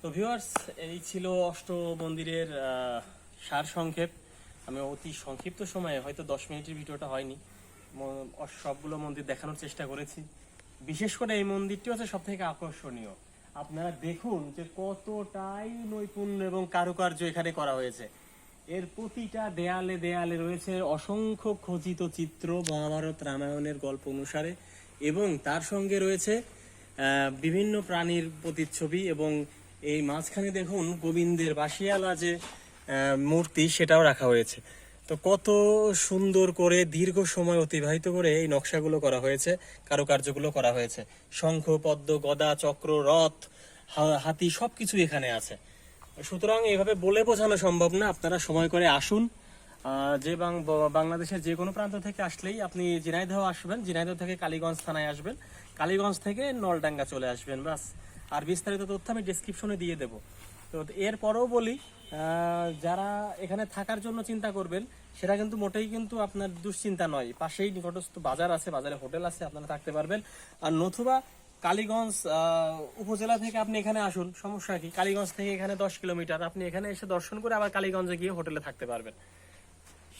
তো ভিউয়ার্স এই ছিল অষ্ট মন্দিরের সার সংক্ষেপ। আমি অতি সংক্ষিপ্ত সময়ে, হয়তো দশ মিনিটের ভিডিওটা হয়নি। সবগুলো মন্দির দেখানোর চেষ্টা করেছি। বিশেষ করে এই মন্দিরটি হচ্ছে সব থেকে আকর্ষণীয়। আপনারা দেখুন যে কতটাই নৈপুণ্য এবং কারুকার্য এখানে করা হয়েছে। এর প্রতিটা দেয়ালে দেয়ালে রয়েছে অসংখ্য খচিত চিত্র মহাভারত রামায়ণের গল্প অনুসারে এবং তার সঙ্গে রয়েছে বিভিন্ন প্রাণীর প্রতিচ্ছবি এবং এই মাঝখানে দেখুন গোবিন্দের বাসিয়ালা যে মূর্তি, সেটাও রাখা হয়েছে। তো কত সুন্দর করে দীর্ঘ সময় অতিবাহিত করে এই নকশাগুলো করা হয়েছে, কারুকার্যগুলো করা হয়েছে। শঙ্খ, পদ্ম, গদা, চক্র, রথ হাতি, সবকিছু এখানে আছে। সুতরাং এভাবে বলে বোঝানো সম্ভব না। আপনারা সময় করে আসুন যে বাংলাদেশের যে কোনো প্রান্ত থেকে আসলেই আপনি জিনাইদহ আসবেন। জিনাইদহ থেকে কালীগঞ্জ থানায় আসবেন। কালীগঞ্জ থেকে নলডাঙ্গা চলে আসবেন বাস আর বিস্তারিত তথ্য আমি ডিসক্রিপশনে দিয়ে দেবো। তো এরপরেও বলি যারা এখানে থাকার জন্য চিন্তা করবেন, সেটা কিন্তু মোটেই কিন্তু আপনার দুশ্চিন্তা নয়। পাশেই নিকটস্থ বাজার আছে, বাজারে হোটেল আছে, আপনারা থাকতে পারবেন। আর নতুবা কালীগঞ্জ উপজেলা থেকে আপনি এখানে আসুন। সমস্যা কি? কালীগঞ্জ থেকে এখানে দশ কিলোমিটার। আপনি এখানে এসে দর্শন করে আবার কালীগঞ্জে গিয়ে হোটেলে থাকতে পারবেন।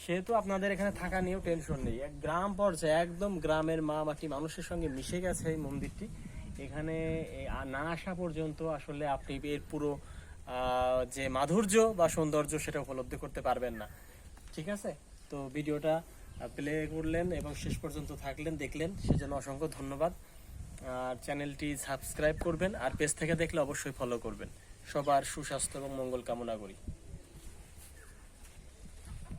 সেহেতু আপনাদের এখানে থাকা নিয়েও টেনশন নেই। এক গ্রাম পর্যায়ে একদম গ্রামের মা মাটি মানুষের সঙ্গে মিশে গেছে এই মন্দিরটি। এখানে না আসা পর্যন্ত আসলে আপনি এর পুরো যে মাধুর্য বা সৌন্দর্য সেটা উপলব্ধি করতে পারবেন না। ঠিক আছে? তো ভিডিওটা প্লে করলেন এবং শেষ পর্যন্ত থাকলেন, দেখলেন, সেজন্য অসংখ্য ধন্যবাদ। আর চ্যানেলটি সাবস্ক্রাইব করবেন, আর পেজ থেকে দেখলে অবশ্যই ফলো করবেন। সবার সুস্বাস্থ্য এবং মঙ্গল কামনা করি।